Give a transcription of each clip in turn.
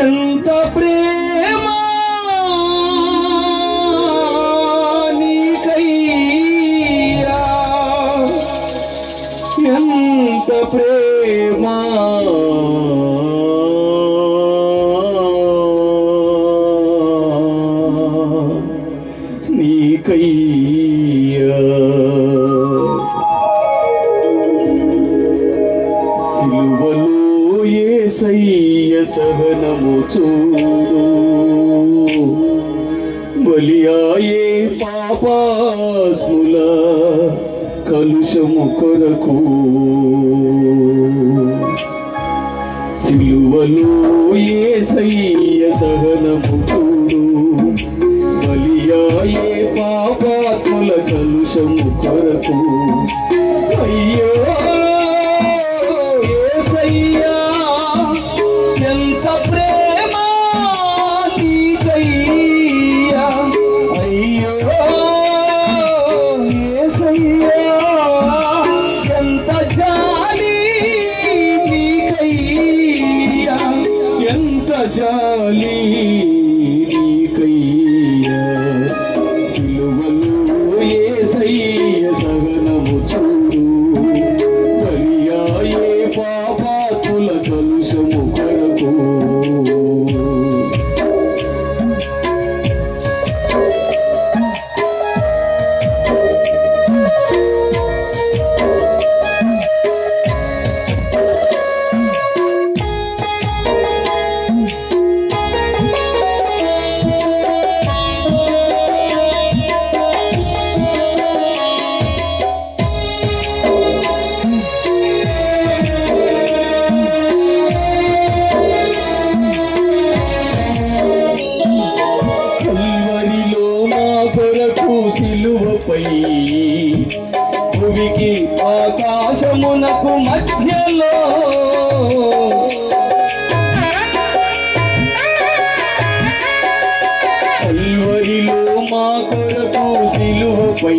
orienta, ఏసయ్య సహనము చూడు. బలియాయే పాపాత్ముల కలుషము కొరకు. సిలువలో ఏసయ్య సహనము చూడు. బలియాయే పాపాత్ముల కలుషము కొరకు. জালি మధ్యలో. కల్వరిలో మా కొరకు సిలువపై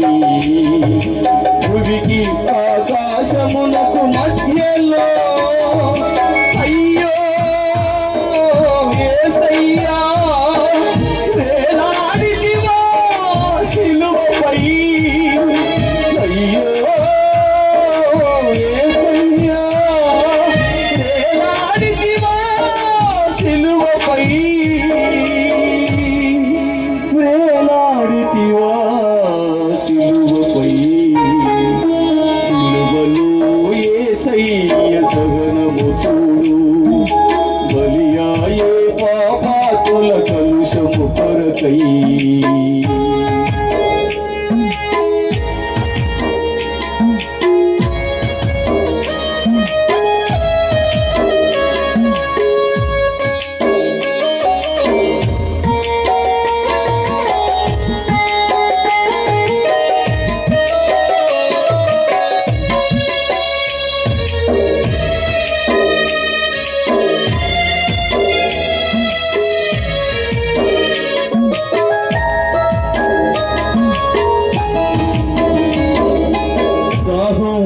దాహం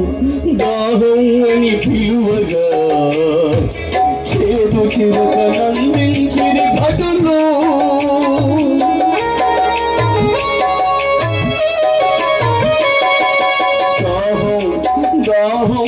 దాహం అని పిలువగా చేదు చిరుకనందించిన భటులు. దాహం దాహం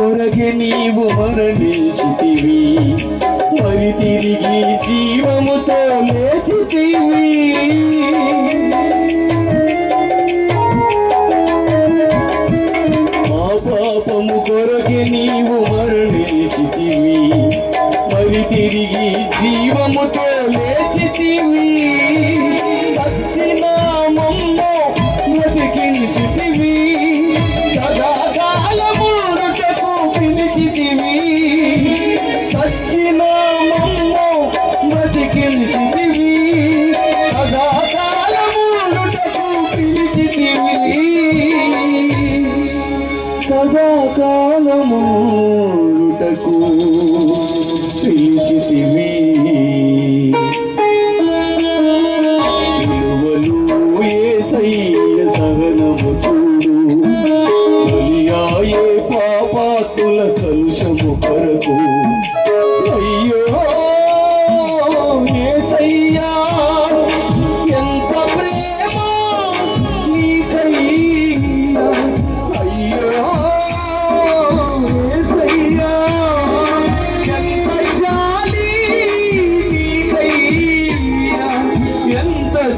ಹೊರಗೆ ನೀವು ಹೊರನಿಂಚುತ್ತೀವಿ ಹೊರತಿರುಗಿ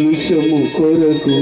ఫలితము కొరకు